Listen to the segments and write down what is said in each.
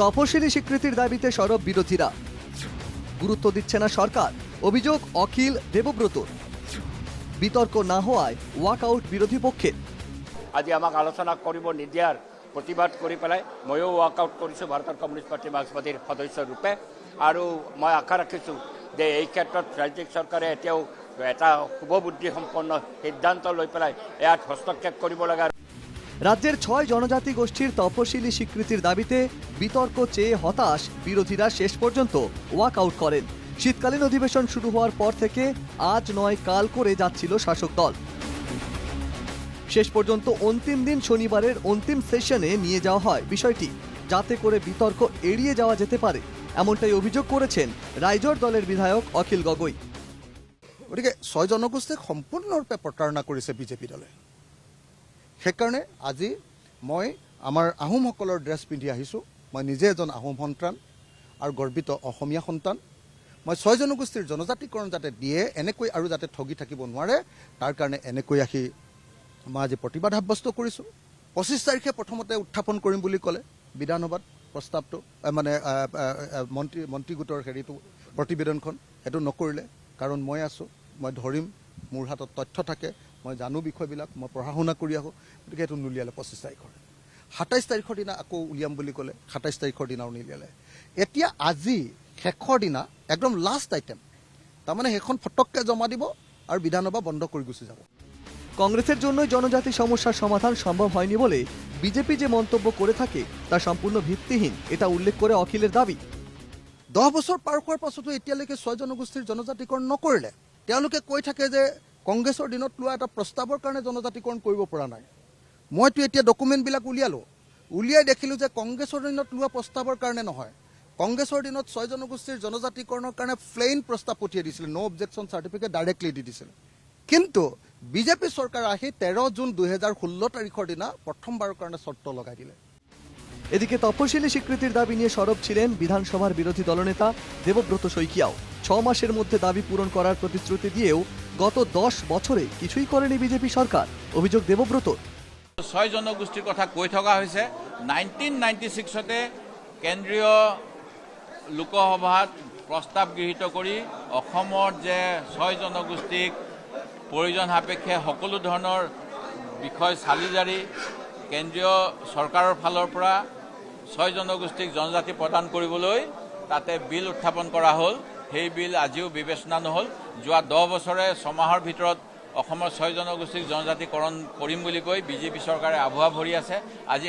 তপশিলি স্বীকৃতির দাবিতে সরব বিরোধীরা। গুরুত্ব দিচ্ছে না সরকার। অভিযোগ, অখিল দেবব্রত। বিতর্ক না হওয়ায় ওয়াকআউট বিরোধী পক্ষের। আজি আমাক আলোচনা কৰিব নিদিয়াৰ প্ৰতিবাদ কৰি পেলাই ময়ো ৱাকআউট কৰিছোঁ ভাৰতৰ কমিউনিষ্ট পাৰ্টি মাৰ্ক্সবাদীৰ সদস্য ৰূপে আৰু মই আশা ৰাখিছোঁ যে এই ক্ষেত্ৰত ৰাজ্যিক চৰকাৰে এতিয়াও এটা শুভবুদ্ধিসম্পন্ন সিদ্ধান্ত লৈ পেলাই ইয়াত হস্তক্ষেপ কৰিব রাজ্যের ছয় জনজাতি গোষ্ঠীর তপশিলি স্বীকৃতির দাবিতে বিতর্ক চেয়ে হতাশ বিরোধীরা শেষ পর্যন্ত ওয়াকআউট করেন। শীতকালীন অধিবেশন শুরু হওয়ার পর থেকে আজ নয় কাল করে যাচ্ছিল শাসক দল। শেষ পর্যন্ত অন্তিম দিন শনিবারের অন্তিম সেশনে নিয়ে যাওয়া হয় বিষয়টি, যাতে করে বিতর্ক এড়িয়ে যাওয়া যেতে পারে, এমনটাই অভিযোগ করেছেন রাইজর দলের বিধায়ক অখিল গগৈ। গতিকে ছয় জনগোষ্ঠীক সম্পূৰ্ণৰূপে প্ৰতাৰণা কৰিছে বিজেপি দলে। সেইকাৰণে আজি মই আমাৰ আহোমসকলৰ ড্ৰেছ পিন্ধি আহিছোঁ। মই নিজে এজন আহোম সন্তান আৰু গৰ্বিত অসমীয়া সন্তান। মই ছয় জনগোষ্ঠীৰ জনজাতিকৰণ যাতে দিয়ে এনেকৈ আৰু যাতে ঠগি থাকিব নোৱাৰে তাৰ কাৰণে এনেকৈ আহি মই আজি প্ৰতিবাদ সাব্যস্ত কৰিছোঁ। পঁচিছ তাৰিখে প্ৰথমতে উত্থাপন কৰিম বুলি ক'লে বিধানসভাত প্ৰস্তাৱটো মানে মন্ত্ৰী মন্ত্ৰী গোটৰ হেৰিটো প্ৰতিবেদনখন সেইটো নকৰিলে। কাৰণ মই আছোঁ মই ধৰিম মোৰ হাতত তথ্য থাকে মই জানো বিষয়বিলাক মই পঢ়া শুনা কৰি আহোঁ গতিকে সেইটো নুলিয়ালে পঁচিছ তাৰিখৰ। সাতাইছ তাৰিখৰ দিনা আকৌ উলিয়াম বুলি ক'লে সাতাইছ তাৰিখৰ দিনাও নিলিয়ালে। এতিয়া আজি শেষৰ দিনা একদম লাষ্ট আইটেম তাৰমানে সেইখন ফটককৈ জমা দিব আৰু বিধানসভা বন্ধ কৰি গুচি যাব। কংগ্রেসের জন্যই জনজাতি সমস্যার সমাধান সম্ভব হয়নি বলে বিজেপি যে মন্তব্য করে থাকে তা সম্পূর্ণ ভিত্তিহীন এটা উল্লেখ করে অখিলের দাবি। দহ বছৰ পাৰ হোৱাৰ পাছতো এতিয়ালৈকে ছয় জনগোষ্ঠীৰ জনজাতিকৰণ নকৰিলে। তেওঁলোকে কৈ থাকে যে কংগ্ৰেছৰ দিনত লোৱা এটা প্ৰস্তাৱৰ কাৰণে জনজাতিকৰণ কৰিব পৰা নাই। মইতো এতিয়া ডকুমেণ্টবিলাক উলিয়ালোঁ। উলিয়াই দেখিলোঁ যে কংগ্ৰেছৰ দিনত লোৱা প্ৰস্তাৱৰ কাৰণে নহয়। কংগ্ৰেছৰ দিনত ছয় জনগোষ্ঠীৰ জনজাতিকৰণৰ কাৰণে প্লেইন প্ৰস্তাৱ পঠিয়াই দিছিলে ন' অবজেকশ্যন চাৰ্টিফিকেট ডাইৰেক্টলি দি দিছিলে। কিন্তু বিজেপি চৰকাৰ আহি তেৰ জুন দুহেজাৰ ষোল্ল তাৰিখৰ দিনা প্ৰথমবাৰৰ কাৰণে চৰ্ত লগাই দিলে। এদিকে তপশিলি স্বীকৃতির দাবি নিয়ে সরব ছিলেন বিধানসভার বিরোধী দলনেতা দেবব্রত শইকিয়াও। মাসের মধ্যে দাবি পূরণ করার প্রতিশ্রুতি দিয়েও গত দশ বছরে কিছুই করেনি বিজেপি সরকার। অভিযোগ দেবব্রত ছয় জনগোষ্ঠীৰ কথা কৈ থকা হৈছে। নাইনটিন নাইনটি ছিক্সতে কেন্দ্ৰীয় লোকসভাত প্ৰস্তাৱ গৃহীত কৰি অসমত যে ছয় জনগোষ্ঠীক প্ৰয়োজন সাপেক্ষে সকলো ধৰণৰ বিষয় চালি জাৰি কেন্দ্ৰীয় চৰকাৰৰ ফালৰ পৰা ছয় জনগোষ্ঠীক জনজাতি প্ৰদান কৰিবলৈ তাতে বিল উত্থাপন কৰা হ'ল। সেই বিল আজিও বিবেচনা নহ'ল। যোৱা দহ বছৰে ছমাহৰ ভিতৰত অসমৰ ছয় জনগোষ্ঠীক জনজাতিকৰণ কৰিম বুলি কৈ বিজেপি চৰকাৰে আভুৱা ভৰি আছে। আজি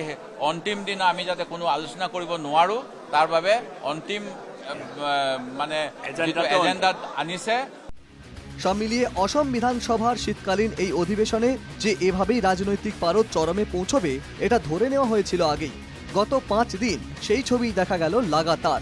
অন্তিম দিনা আমি যাতে কোনো আলোচনা কৰিব নোৱাৰোঁ তাৰ বাবে অন্তিম মানে এজেণ্ডাত আনিছে। সব মিলিয়ে অসম বিধানসভার শীতকালীন এই অধিবেশনে যে এভাবেই রাজনৈতিক পারদ চরমে পৌঁছবে এটা ধরে নেওয়া হয়েছিল আগেই। গত পাঁচ দিন সেই ছবি দেখা গেল লাগাতার।